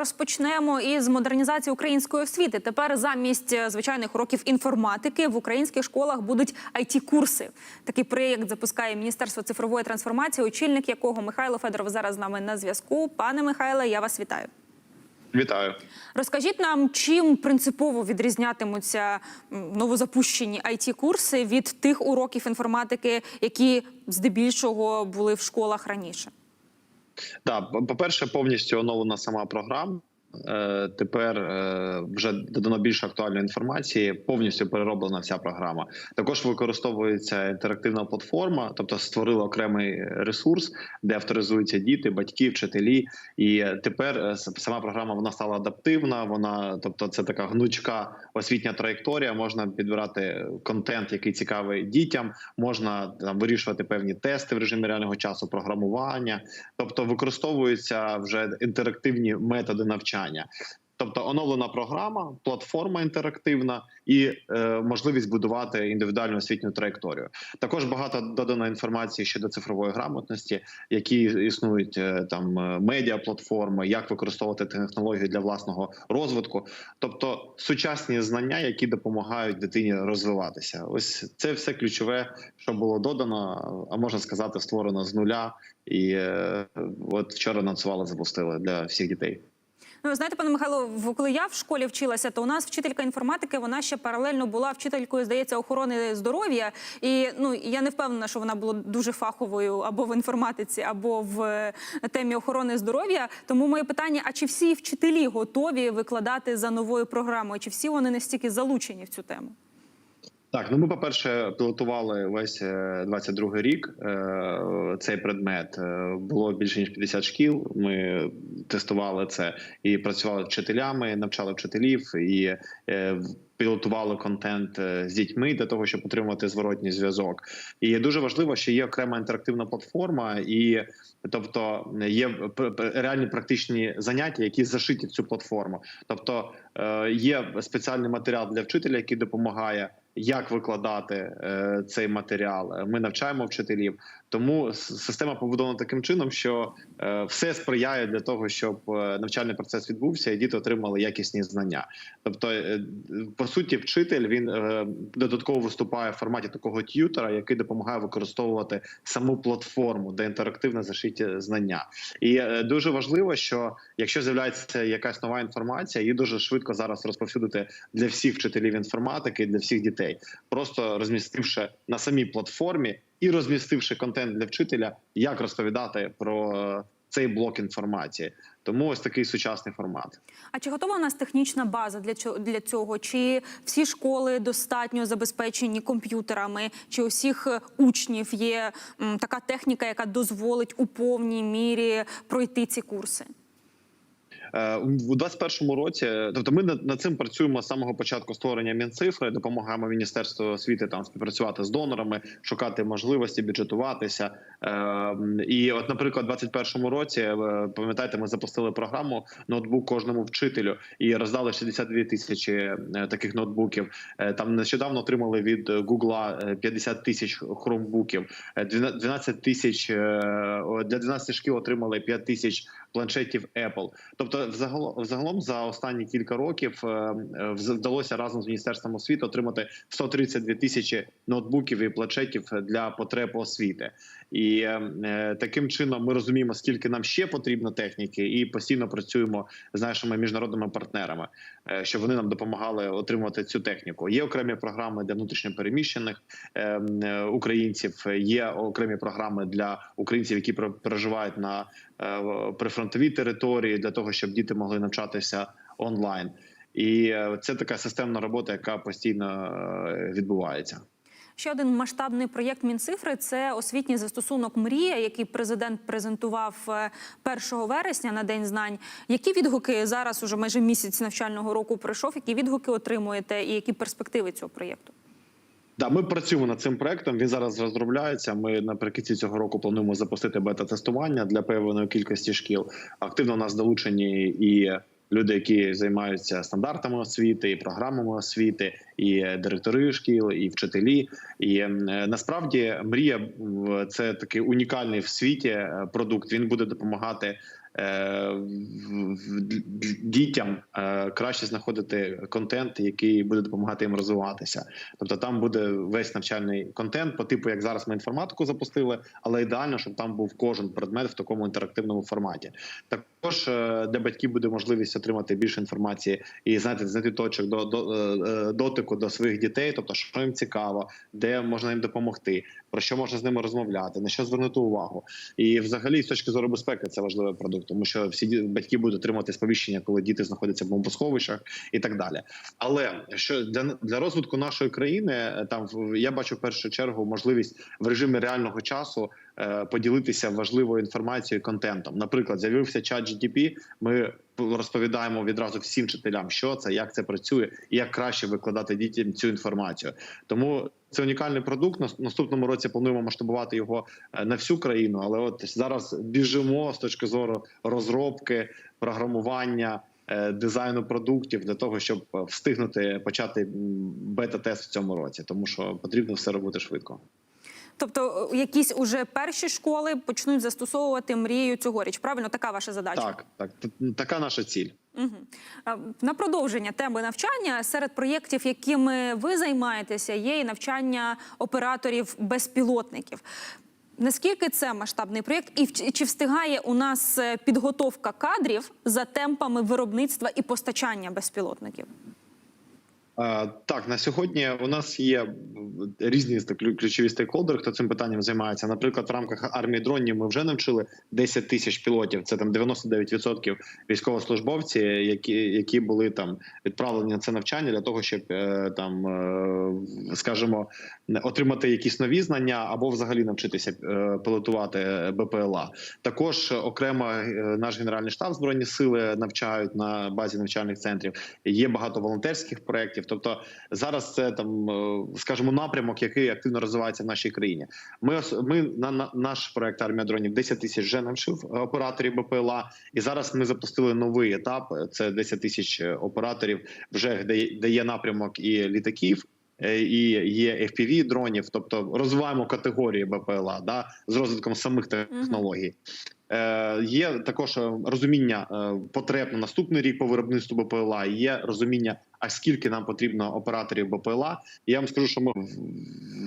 розпочнемо із модернізації української освіти. Тепер замість е, звичайних уроків інформатики в українських школах будуть it курси Такий проєкт запускає Міністерство цифрової трансформації, очільник якого Михайло Федоров зараз з нами на зв'язку. Пане Михайле, я вас вітаю. Вітаю. Розкажіть нам, чим принципово відрізнятимуться новозапущені it курси від тих уроків інформатики, які здебільшого були в школах раніше. Да, по перше, повністю оновлена сама програма. Е, Тепер е, вже додано більше актуальної інформації. Повністю перероблена вся програма. Також використовується інтерактивна платформа, тобто створили окремий ресурс, де авторизуються діти, батьки, вчителі. І тепер е, сама програма вона стала адаптивна. Вона, тобто, це така гнучка освітня траєкторія. Можна підбирати контент, який цікавий дітям. Можна там вирішувати певні тести в режимі реального часу, програмування. Тобто використовуються вже інтерактивні методи навчання. Тобто оновлена програма, платформа інтерактивна і е, можливість будувати індивідуальну освітню траєкторію. Також багато додано інформації щодо цифрової грамотності, які існують е, там е, медіаплатформи, як використовувати технології для власного розвитку, тобто сучасні знання, які допомагають дитині розвиватися. Ось це все ключове, що було додано, а можна сказати, створено з нуля. І е, от вчора анонсували, запустили для всіх дітей. Ну, знаєте, пане Михайло, коли я в школі вчилася, то у нас вчителька інформатики, вона ще паралельно була вчителькою, здається, охорони здоров'я. І ну я не впевнена, що вона була дуже фаховою або в інформатиці, або в е, темі охорони здоров'я. Тому моє питання: а чи всі вчителі готові викладати за новою програмою? Чи всі вони настільки залучені в цю тему? Так, ну ми, по-перше, пілотували весь е, 22-й рік е, цей предмет. Е, Було більше ніж 50 шкіл. Ми тестували це і працювали з вчителями, навчали вчителів і е, пілотували контент е, з дітьми для того, щоб отримати зворотній зв'язок. І дуже важливо, що є окрема інтерактивна платформа, і тобто є реальні практичні заняття, які зашиті в цю платформу. Тобто е, є спеціальний матеріал для вчителя, який допомагає. Як викладати е, цей матеріал? Ми навчаємо вчителів, тому система побудована таким чином, що е, все сприяє для того, щоб е, навчальний процес відбувся і діти отримали якісні знання. Тобто, е, по суті, вчитель він додатково виступає в форматі такого т'ютера, який допомагає використовувати саму платформу, де інтерактивно зашиті знання. І дуже важливо, що якщо з'являється якась нова інформація, її дуже швидко зараз розповсюдити для всіх вчителів інформатики, для всіх дітей, просто розмістивши на самій платформі і розмістивши контент для вчителя, як розповідати про е, цей блок інформації. Тому ось такий сучасний формат. А чи готова у нас технічна база для для цього? Чи всі школи достатньо забезпечені комп'ютерами? Чи у всіх е, учнів є м, така техніка, яка дозволить у повній мірі пройти ці курси? Е, У 21-му році, тобто ми над, цим працюємо з самого початку створення Мінцифри, допомагаємо Міністерству освіти там співпрацювати з донорами, шукати можливості, бюджетуватися. Е, і, от, наприклад, у 21-му році, е, пам'ятаєте, ми запустили програму ноутбук кожному вчителю і роздали 62 тисячі е, таких ноутбуків. Е, Там нещодавно отримали від Гугла 50 тисяч хромбуків, Е, 12 тисяч е, для 12 шкіл отримали 5 тисяч планшетів Apple. Тобто, взагалом, за останні кілька років е, е, вдалося разом з міністерством освіти отримати 132 тисячі ноутбуків і планшетів для потреб освіти. І е, таким чином ми розуміємо, скільки нам ще потрібно техніки, і постійно працюємо з нашими міжнародними партнерами, щоб вони нам допомагали отримувати цю техніку. Є окремі програми для внутрішньопереміщених українців. Є окремі програми для українців, які про- проживають на е, прифронтовій території, для того, щоб діти могли навчатися онлайн. І е, це така системна робота, яка постійно е, відбувається. Ще один масштабний проєкт Мінцифри це освітній застосунок Мрія, який президент презентував е, 1 вересня на день знань. Які відгуки зараз уже майже місяць навчального року пройшов? Які відгуки отримуєте, і які перспективи цього проєкту? Да, ми працюємо над цим проектом. Він зараз розробляється. Ми наприкінці цього року плануємо запустити бета-тестування для певної кількості шкіл. Активно у нас долучені і люди, які займаються стандартами освіти, і програмами освіти, і директори шкіл, і вчителі. І е, насправді мрія це такий унікальний в світі е, продукт. Він буде допомагати дітям е, краще знаходити контент, який буде допомагати їм розвиватися. Тобто там буде весь навчальний контент, по типу, як зараз ми інформатику запустили, але ідеально, щоб там був кожен предмет в такому інтерактивному форматі. Також е, для батьків буде можливість отримати більше інформації і знаєте, знайти точок до, до е, е, дотику до своїх дітей, тобто що їм цікаво, де можна їм допомогти, про що можна з ними розмовляти, на що звернути увагу. І взагалі, з точки зору безпеки, це важливий продукт, тому що всі батьки будуть отримати сповіщення, коли діти знаходяться в бомбосховищах і так далі. Але що для, для розвитку нашої країни, е, там я бачу в першу чергу можливість в режимі реального часу е, поділитися важливою інформацією, контентом. Наприклад, з'явився чат GDP, Ми розповідаємо відразу всім вчителям, що це, як це працює, і як краще викладати дітям цю інформацію. Тому це унікальний продукт. На наступному році плануємо масштабувати його е, на всю країну. Але от зараз біжимо з точки зору розробки, програмування. е, Дизайну продуктів для того, щоб е, встигнути почати бета-тест в цьому році, тому що потрібно все робити швидко. Тобто, е, якісь уже перші школи почнуть застосовувати мрію цьогоріч. Правильно, така ваша задача? Так, так така наша ціль. Угу. На продовження теми навчання серед проєктів, якими ви займаєтеся, є і навчання операторів безпілотників. Наскільки це масштабний проєкт, і чи встигає у нас е, підготовка кадрів за темпами виробництва і постачання безпілотників? Е, Так, на сьогодні у нас є різні ключові стейкхолдери, хто цим питанням займається. Наприклад, в рамках армії дронів ми вже навчили 10 тисяч пілотів. Це там 99% військовослужбовці, які, які були там відправлені на це навчання для того, щоб е, там, е, скажімо, отримати якісь нові знання або взагалі навчитися е, пілотувати БПЛА. Також окремо наш генеральний штаб збройні сили навчають на базі навчальних центрів. Є багато волонтерських проєктів. Тобто зараз це там, скажімо, напрямок, який активно розвивається в нашій країні. Ми ми на, на наш проект армія дронів 10 тисяч вже навчив операторів БПЛА, і зараз ми запустили новий етап. Це 10 тисяч операторів, вже де, є- де є напрямок і літаків. е, І є FPV дронів, тобто розвиваємо категорії БПЛА да, з розвитком самих технологій. Е, є також е, розуміння е, потреб на наступний рік по виробництву БПЛА. Є розуміння, а скільки нам потрібно операторів БПЛА. І я вам скажу, що ми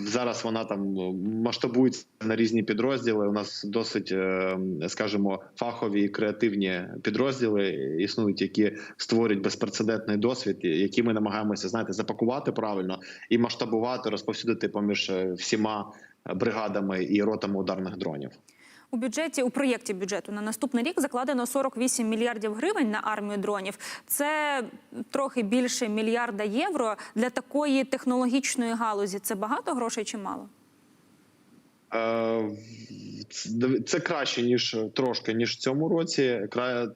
зараз вона там е, масштабується на різні підрозділи. У нас досить, е, скажімо, фахові і креативні підрозділи існують, які створюють безпрецедентний досвід, які ми намагаємося знаєте, запакувати правильно і масштабувати, розповсюдити поміж е, всіма бригадами і ротами ударних дронів. У бюджеті у проєкті бюджету на наступний рік закладено 48 мільярдів гривень на армію дронів. Це трохи більше мільярда євро для такої технологічної галузі. Це багато грошей чи мало? Е, це- краще ніж трошки ніж в цьому році.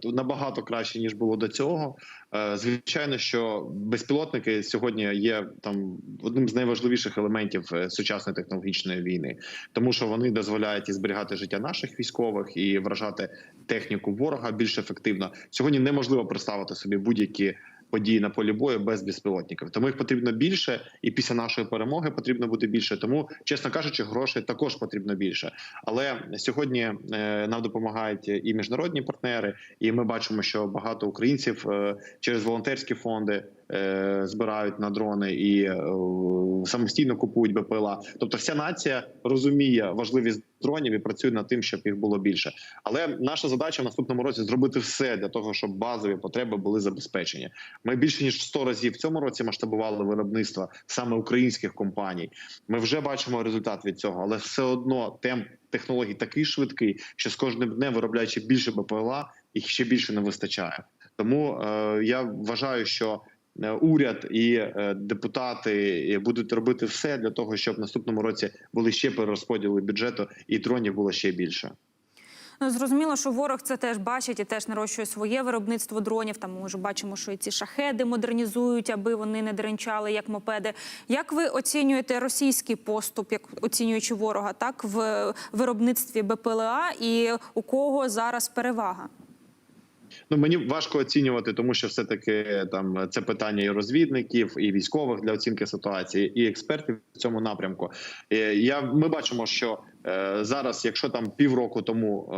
Набагато краще ніж було до цього. Е, Звичайно, що безпілотники сьогодні є там одним з найважливіших елементів е, сучасної технологічної війни, тому що вони дозволяють і зберігати життя наших військових і вражати техніку ворога більш ефективно. Сьогодні неможливо представити собі будь-які. Події на полі бою без безпілотників, тому їх потрібно більше, і після нашої перемоги потрібно буде більше. Тому, чесно кажучи, грошей також потрібно більше. Але сьогодні е, нам допомагають і міжнародні партнери, і ми бачимо, що багато українців е, через волонтерські фонди збирають на дрони і е, самостійно купують БПЛА. Тобто, вся нація розуміє важливість дронів і працює над тим, щоб їх було більше. Але наша задача в наступному році зробити все для того, щоб базові потреби були забезпечені. Ми більше ніж в 100 разів в цьому році масштабували виробництво саме українських компаній. Ми вже бачимо результат від цього, але все одно темп технологій такий швидкий, що з кожним днем виробляючи більше БПЛА, їх ще більше не вистачає. Тому е, я вважаю, що е, уряд і е, депутати е, будуть робити все для того, щоб в наступному році були ще перерозподіли бюджету і дронів було ще більше. Ну, зрозуміло, що ворог це теж бачить і теж нарощує своє виробництво дронів. Там ми вже бачимо, що і ці шахеди модернізують, аби вони не дренчали як мопеди. Як ви оцінюєте російський поступ, як оцінюючи ворога, так в виробництві БПЛА, і у кого зараз перевага? Ну мені важко оцінювати, тому що все таки там це питання і розвідників, і військових для оцінки ситуації, і експертів в цьому напрямку. Е, Я ми бачимо, що Зараз, якщо там півроку тому е,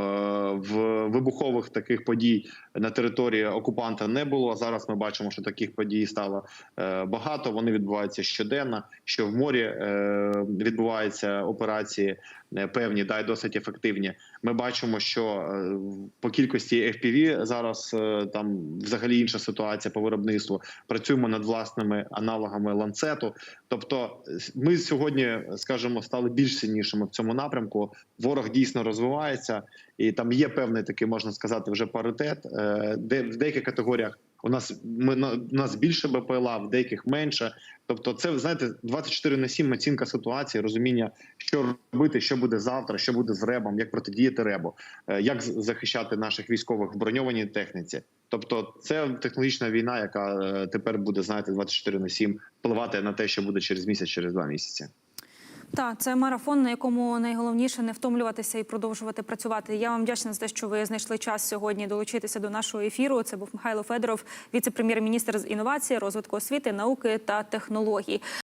в вибухових таких подій на території окупанта не було. Зараз ми бачимо, що таких подій стало е, багато. Вони відбуваються щоденно. Що в морі е, відбуваються операції е, певні, да й досить ефективні. Ми бачимо, що е, по кількості FPV зараз е, там взагалі інша ситуація по виробництву. Працюємо над власними аналогами ланцету. Тобто, ми сьогодні, скажімо, стали більш сильнішими в цьому напрямку. Ворог дійсно розвивається, і там є певний такий, можна сказати, вже паритет. Е, Де в деяких категоріях у нас ми у нас більше БПЛА, в деяких менше. Тобто, це знаєте, 24 на 7 оцінка ситуації, розуміння, що робити, що буде завтра, що буде з ребом, як протидіяти ребу, е, як захищати наших військових в броньованій техніці. Тобто, це технологічна війна, яка е, тепер буде знаєте 24 на 7 впливати на те, що буде через місяць, через два місяці. Так, це марафон, на якому найголовніше не втомлюватися і продовжувати працювати. Я вам вдячна за те, що ви знайшли час сьогодні долучитися до нашого ефіру. Це був Михайло Федоров, віце-прем'єр-міністр з інновації, розвитку освіти, науки та технологій.